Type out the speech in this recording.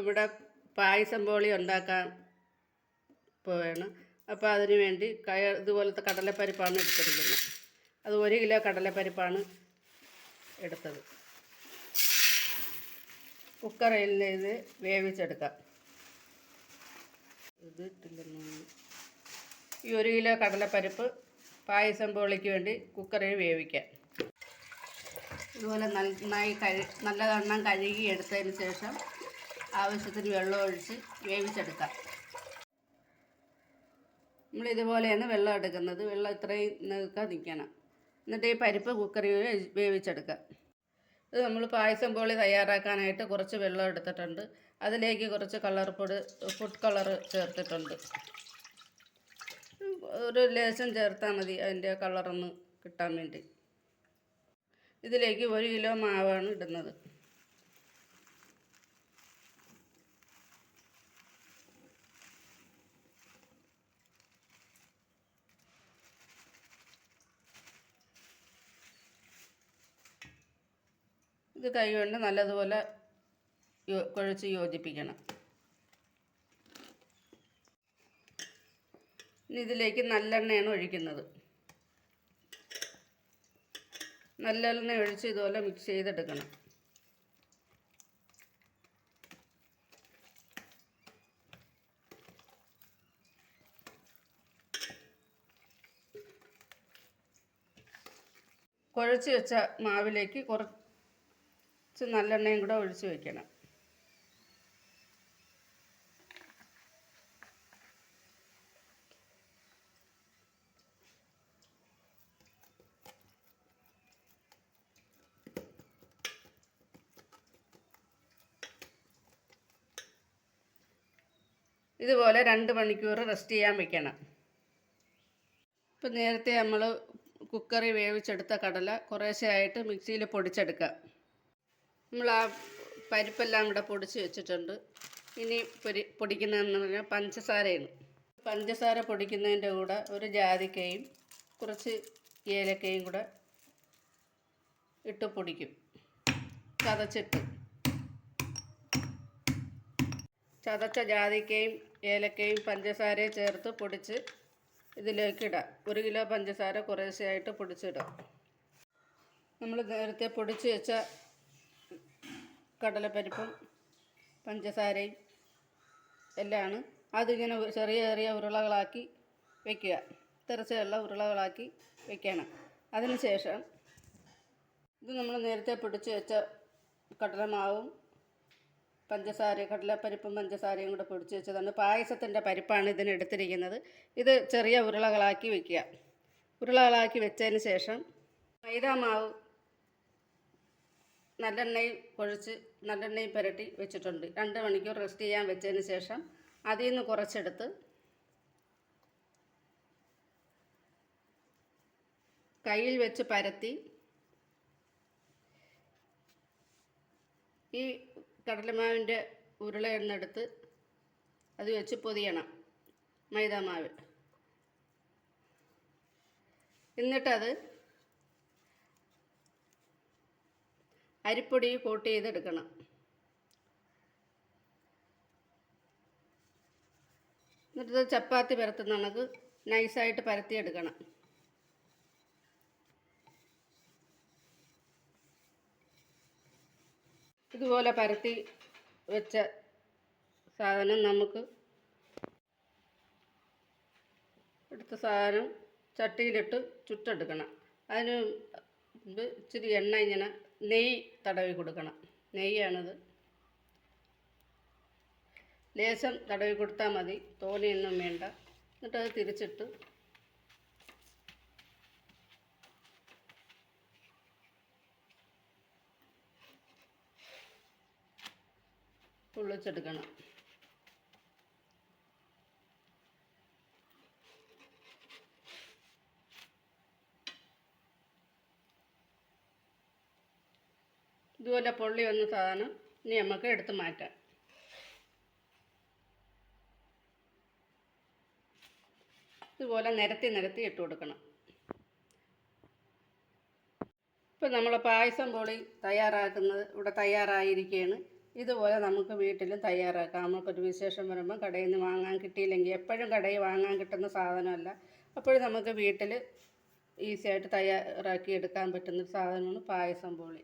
ഇവിടെ പായസം പോളി ഉണ്ടാക്കാൻ പോവുകയാണ് അപ്പോൾ അതിന് വേണ്ടി കയ ഇതുപോലത്തെ കടലപ്പരിപ്പാണ് എടുത്തിരിക്കുന്നത്. അത് ഒരു കിലോ കടലപ്പരിപ്പാണ് എടുത്തത്. കുക്കറിൽ ഇത് വേവിച്ചെടുക്കാം. ഇത്. ഈ ഒരു കിലോ കടലപ്പരിപ്പ് പായസം പോളിക്ക് വേണ്ടി കുക്കറിൽ വേവിക്കാം. ഇതുപോലെ നന്നായി കഴി നല്ലവണ്ണം കഴുകി എടുത്തതിന് ശേഷം ആവശ്യത്തിന് വെള്ളം ഒഴിച്ച് വേവിച്ചെടുക്കാം. നമ്മൾ ഇതുപോലെയാണ് വെള്ളം എടുക്കുന്നത്. വെള്ളം ഇത്രയും നിൽക്കാൻ നിൽക്കണം. എന്നിട്ട് ഈ പരിപ്പ് കുക്കറിൽ വേവിച്ചെടുക്കുക വേവിച്ചെടുക്കാം. ഇത് നമ്മൾ പായസം പോളി തയ്യാറാക്കാനായിട്ട് കുറച്ച് വെള്ളം എടുത്തിട്ടുണ്ട്. അതിലേക്ക് കുറച്ച് കളർ പൊടി ഫുഡ് കളർ ചേർത്തിട്ടുണ്ട്. ഒരു ലേശം ചേർത്താൽ മതി അതിന്റെ കളറൊന്ന് കിട്ടാൻ വേണ്ടി. ഇതിലേക്ക് ഒരു കിലോ മാവാണ് ഇടുന്നത്. ഇത് കൈ കൊണ്ട് നല്ലതുപോലെ കുഴച്ച് യോജിപ്പിക്കണം. ഇനി ഇതിലേക്ക് നല്ലെണ്ണയാണ് ഒഴിക്കുന്നത്. നല്ലെണ്ണ ഒഴിച്ച് ഇതുപോലെ മിക്സ് ചെയ്തെടുക്കണം. കുഴച്ച് വെച്ച മാവിലേക്ക് കുറച്ച് നല്ലെണ്ണയും കൂടെ ഒഴിച്ച് വെക്കണം. ഇതുപോലെ രണ്ട് മണിക്കൂർ റെസ്റ്റ് ചെയ്യാൻ വെക്കണം. ഇപ്പം നേരത്തെ നമ്മൾ കുക്കറി വേവിച്ചെടുത്ത കടല കുറേശ്ശെയായിട്ട് മിക്സിയിൽ പൊടിച്ചെടുക്കുക നമ്മൾ ആ പരിപ്പെല്ലാം കൂടെ പൊടിച്ച് വെച്ചിട്ടുണ്ട്. ഇനി പൊരി പൊടിക്കുന്നതെന്ന് പറഞ്ഞാൽ പഞ്ചസാരയാണ്. പഞ്ചസാര പൊടിക്കുന്നതിന്റെ കൂടെ ഒരു ജാതിക്കയും കുറച്ച് ഏലക്കയും കൂടെ ഇട്ട് പൊടിക്കും. ചതച്ചിട്ട്. ചതച്ച ജാതിക്കയും ഏലക്കയും പഞ്ചസാരയും ചേർത്ത് പൊടിച്ച് ഇതിലേക്ക് ഇടാം. ഒരു കിലോ പഞ്ചസാര കുറേശ്ശെയായിട്ട് പൊടിച്ചിടാം. നമ്മൾ നേരത്തെ പൊടിച്ച് വെച്ച കടലപ്പരിപ്പും പഞ്ചസാരയും എല്ലാമാണ് അതിങ്ങനെ ചെറിയ ചെറിയ ഉരുളകളാക്കി വെക്കുക. തെറച്ചയുള്ള ഉരുളകളാക്കി വെക്കണം. അതിനുശേഷം ഇത് നമ്മൾ നേരത്തെ പിടിച്ച് വെച്ച കടലമാവും പഞ്ചസാര കടലപ്പരിപ്പും പഞ്ചസാരയും കൂടെ പൊടിച്ച് വെച്ചതാണ്. പായസത്തിന്റെ പരിപ്പാണ് ഇതിന് എടുത്തിരിക്കുന്നത്. ഇത് ചെറിയ ഉരുളകളാക്കി വെക്കുക. ഉരുളകളാക്കി വെച്ചതിന് ശേഷം മൈദാമാവ് നല്ലെണ്ണയും കുഴച്ച് നല്ലെണ്ണയും പുരട്ടി വെച്ചിട്ടുണ്ട്. രണ്ട് മണിക്കൂർ റെസ്റ്റ് ചെയ്യാൻ വെച്ചതിന് ശേഷം അതിൽ നിന്ന് കുറച്ചെടുത്ത് കയ്യിൽ വെച്ച് പരത്തി ഈ കടലമാവിന്റെ ഉരുള എണ്ണെടുത്ത് അത് വെച്ച് പൊതിയണം മൈദാമാവ്. എന്നിട്ടത് അരിപ്പൊടി കോട്ട് ചെയ്തെടുക്കണം എന്നിട്ട് ചപ്പാത്തി പരത്തുന്ന കണക്ക് നൈസായിട്ട് പരത്തിയെടുക്കണം. ഇതുപോലെ പരത്തി വെച്ച സാധനം നമുക്ക് എടുത്ത സാധനം ചട്ടിയിലിട്ട് ചുട്ടെടുക്കണം. അതിന് ഇച്ചിരി എണ്ണ ഇങ്ങനെ നെയ്യ് തടവി കൊടുക്കണം. നെയ്യാണത്. ലേശം തടവി കൊടുത്താൽ മതി. തോനെയൊന്നും വേണ്ട. എന്നിട്ട് അത് തിരിച്ചിട്ട് പൊള്ളിച്ചെടുക്കണം. ഇതുപോലെ പൊള്ളി വന്ന സാധനം ഇനി നമുക്ക് എടുത്ത് മാറ്റാം. ഇതുപോലെ നിരത്തി നിരത്തി ഇട്ട് കൊടുക്കണം. ഇപ്പം നമ്മൾ പായസം പൊളി തയ്യാറാക്കുന്നത് ഇവിടെ തയ്യാറായിരിക്കുകയാണ്. ഇതുപോലെ നമുക്ക് വീട്ടിലും തയ്യാറാക്കാം. നമുക്കൊരു വിശേഷം വരുമ്പോൾ കടയിൽ നിന്ന് വാങ്ങാൻ കിട്ടിയില്ലെങ്കിൽ എപ്പോഴും കടയിൽ വാങ്ങാൻ കിട്ടുന്ന സാധനമല്ല. അപ്പോഴും നമുക്ക് വീട്ടിൽ ഈസിയായിട്ട് തയ്യാറാക്കി എടുക്കാൻ പറ്റുന്ന സാധനമാണ് പായസം പോളി